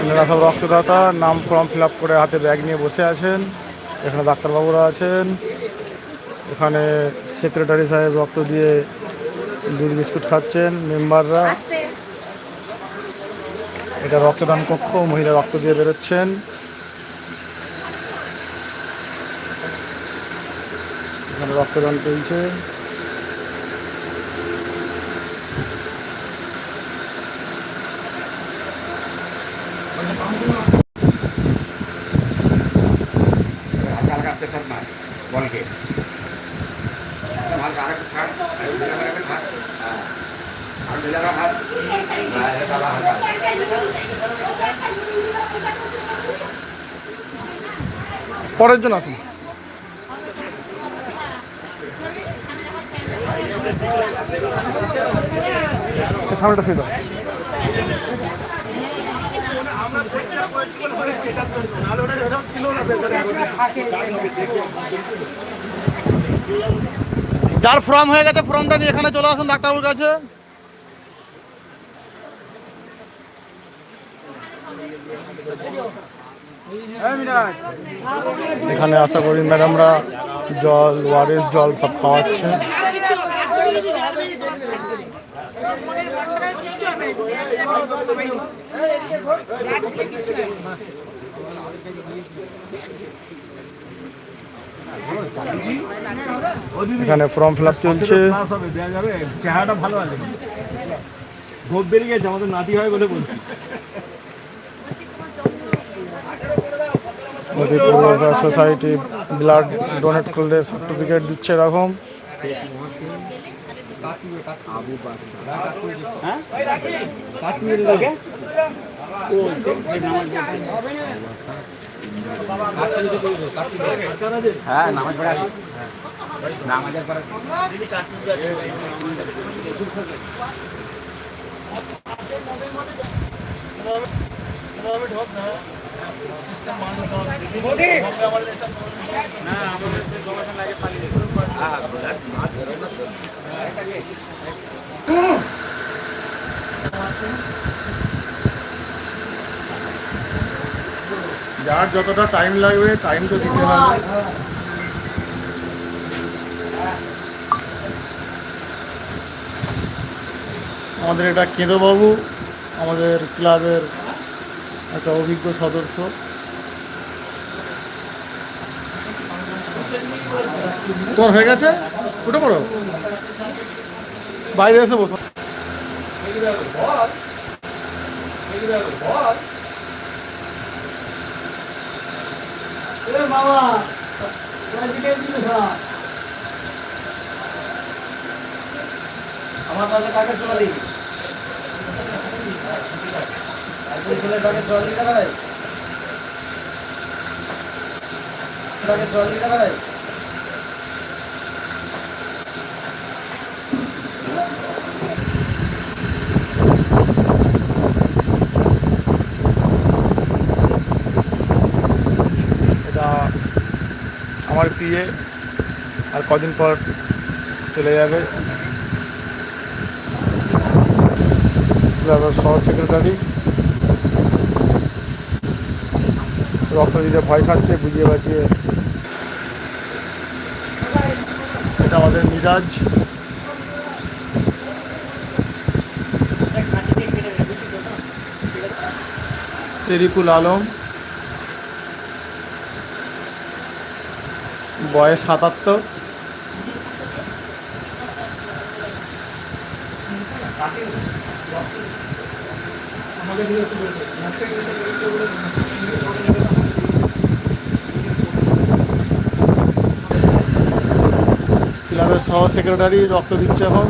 এনারা সব রক্তদাতা, নাম ফর্ম ফিল করে হাতে ব্যাগ নিয়ে বসে আছেন। এখানে ডাক্তারবাবুরা আছেন। এখানে সেক্রেটারি সাহেব রক্ত দিয়ে দুধ বিস্কুট খাচ্ছেন, মেম্বাররা। এটা রক্তদান কক্ষ, মহিলা রক্ত দিয়ে বেরোচ্ছেন। এখানে রক্তদান চলছে হালকা হালকা প্রেশার মার বলকে হালকা আরেকটু ছাড় আর ঢিলা করে একটা হাত হ্যাঁ আর ঢিলা করে হাত হ্যাঁ এটা চালা হালকা পরের জন আসুন। সামনেটা শুয়ে যার ফর্ম হয়ে গেছে, ফর্মটা নিয়ে এখানে চলে আসুন ডাক্তারবাবুর কাছে। এখানে আশা করি ম্যাডামরা জল, ওয়ারেস জল সব খাওয়াচ্ছে। এখানে ফর্ম ফিল আপ চলছে। চেহারাটা ভালো আছে। গোপ বেরিয়ে গেছে, আমাদের নাতি হয় বলে বলছি। সোসাইটি ব্লাড ডোনেট করলে সার্টিফিকেট দিচ্ছে এরকম। হ্যাঁ নামাজ পড়ে নামাজের পরে যার যতটা টাইম লাগবে টাইম তো দিতে হবে। আমাদের এটা কেঁদোবাবু আমাদের ক্লাবের একটা অভিজ্ঞ সদস্য। তোমার হয়ে গেছে? উঠে পড়ো। বাইরে এসে বসো। আমার কাছে কাকে শোনা একজন ছেলের কাকে শোনালি টাকা দেয়। কাকে শোনালি টাকা দেয়। এটা আমার পিএ আর কদিন পর চলে যাবে। সহ সেক্রেটারি রক্ত দিতে ভয় খাচ্ছে বুঝিয়ে বাজিয়ে এটা আমাদের মিরাজ। তেরিকুল আলম। বয়স সাতাত্তর। ক্লাবের সহ সেক্রেটারি রক্ত দিচ্ছে এখন।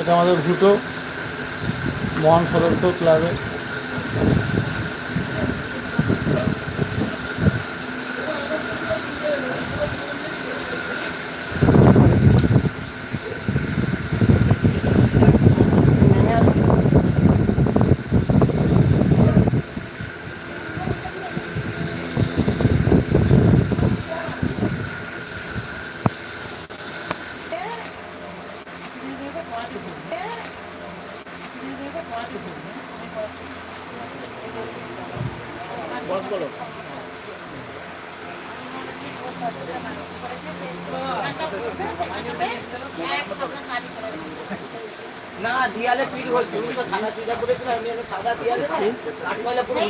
এটা আমাদের ভুটো মহান সদস্য ক্লাবের না দিয়ালে পিঠ হয়েছে তুমি তো সাদা পূজা করেছিল আমি সাদা দিয়ালে আট কাঠমালা পুরো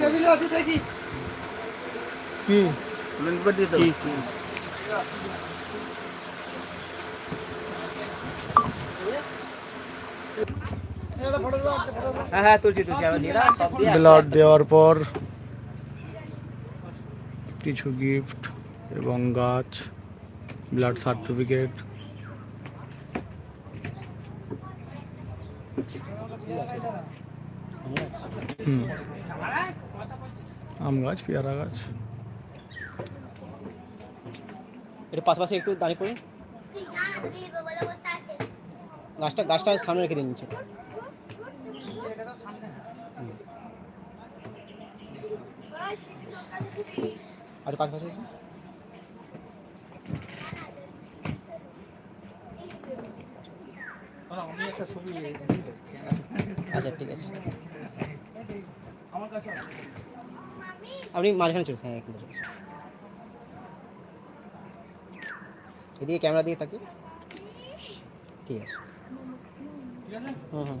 টেবিলে আছে দেখি। কি? কি? হ্যাঁ হ্যাঁ তুলছি তুলছি আমি দিয়ে দাও, সব দিয়ে ব্লাড দেওয়ার পর কিছু গিফট এবং গাছ ব্লাড সার্টিফিকেট হুম আম গাছ পেয়ারা গাছ। এটা পাশাপাশি একটু দাঁড়িয়ে পড়ি। গাছটা গাছটা সামনে রেখে দিন নিচে। আর পাশাপাশি একটু। আচ্ছা ঠিক আছে আপনি মাঝখানে চলছেন হ্যাঁ একটু চলছে এদিকে ক্যামেরা দিয়ে থাকি ঠিক আছে হুম হুম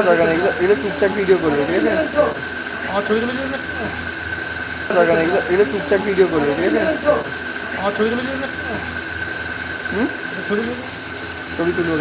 দরকার নেই এগুলো টুকটাক ভিডিও করবে ঠিক আছে আমার ছবি তুলে দরকার নেই এগুলো টুকটাক ভিডিও করবে ঠিক আছে আমার ছবি তুলে হুম ছবি তুলে ছবি তুলবো